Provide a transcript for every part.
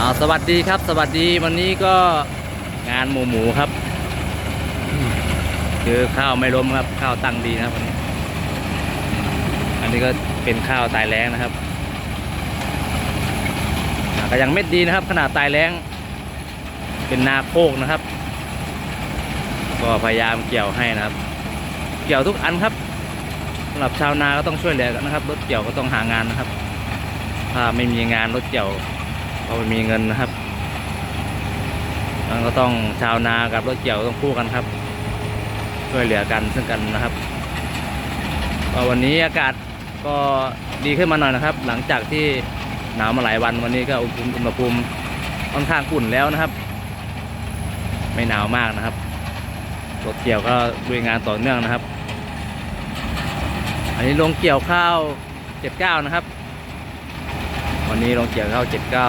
อ่าสวัสดีครับ สวัสดีวันนี้ก็งานหมูหมูครับ คือข้าวไม่ล้มครับ ข้าวตั้งดีนะครับวันนี้ อันนี้ก็เป็นข้าวตายแรงนะครับอ่าก็ยังเม็ดดีนะครับ ขนาดตายแรงเป็นนาโคกนะครับ ก็พยายามเกี่ยวให้นะครับ เกี่ยวทุกอันครับสำหรับชาวนาก็ต้องช่วยเหลือกันนะครับรถเกี่ยวก็ต้องหางานนะครับ ถ้าไม่มีงานรถเกี่ยว ก็ไม่มีเงินนะครับ มันก็ต้องชาวนากับรถเกี่ยวต้องคู่กันครับ ช่วยเหลือกันซึ่งกันนะครับวันนี้อากาศก็ดีขึ้นมาหน่อยนะครับ หลังจากที่หนาวมาหลายวันวันนี้ก็อุณหภูมิอุณหภูมิค่อนข้างอุ่นแล้วนะครับ ไม่หนาวมากนะครับรถเกี่ยวก็ลุยงานต่อเนื่องนะครับ อันนี้ลงเกี่ยวข้าวเจ็ดเก้านะครับ วันนี้ลงเกี่ยวข้าวเจ็ดเก้า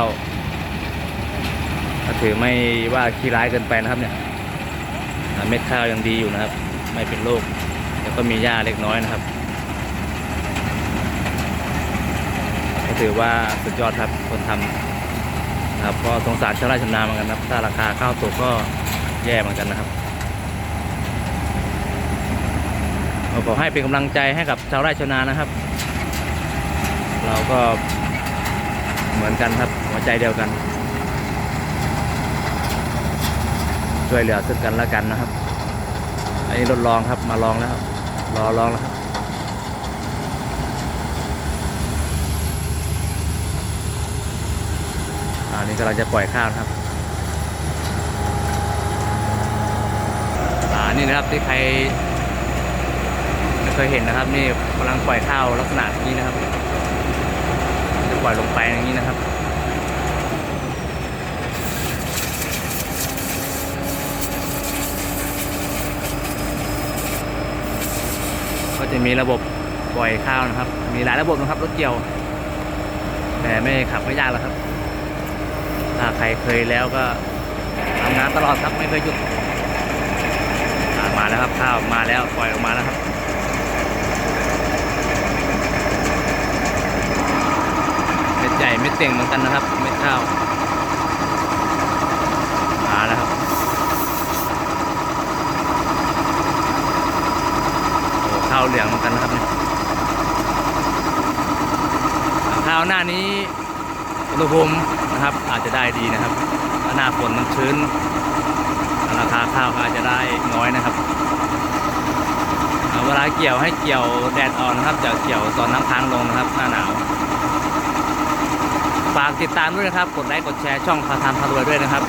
ถือไม่ว่าขี้ร้ายเกินไปนะครับเนี่ยเม็ดข้าวยังดีอยู่นะครับ ไม่เป็นโรคแล้วก็มีหญ้าเล็กน้อยนะครับก็ถือว่าสุดยอดครับคนทำนะครับก็สงสารชาวไร่ชาวนาเหมือนกันนะครับ ถ้าราคาข้าวตกก็แย่เหมือนกันนะครับก็ขอให้เป็นกำลังใจให้กับชาวไร่ชาวนานะครับ เราก็เหมือนกันครับหัวใจเดียวกัน ช่วยเหลือซึ่งกันและกันนะครับ อันนี้รถลองครับมาลองแล้วรอลองแล้วครับอันนี้กำลังจะปล่อยข้าวครับอ่านี่นะครับที่ใครไม่เคยเห็นนะครับ นี่กำลังปล่อยข้าวลักษณะนี้นะครับ จะปล่อยลงไปอย่างนี้นะครับ จะมีระบบปล่อยข้าวนะครับ มีหลายระบบนะครับรถเกี่ยว แต่ไม่ขับไม่ยากแล้วครับ ถ้าใครเคยแล้วก็ทำงานตลอดครับไม่เคยหยุดมาแล้วครับข้าวมาแล้วปล่อยออกมาแล้วครับเม็ดใหญ่เม็ดเต่งเหมือนกันนะครับ เม็ดข้าวมาแล้วครับโอ้ข้าวเหลืองเหมือนกันนะครับเนี่ยข้าวหน้านี้อุณหภูมินะครับอาจจะได้ดีนะครับหน้าฝนมันชื้น ราคาข้าวก็อาจจะได้น้อยนะครับเอาเวลาเกี่ยวให้เกี่ยวแดดอ่อนนะครับจะเกี่ยวตอนน้ำค้างลงนะครับ หน้าหนาว ฝากติดตามด้วยนะครับ กดไลค์กดแชร์ช่องพาทามพารวยด้วยนะครับ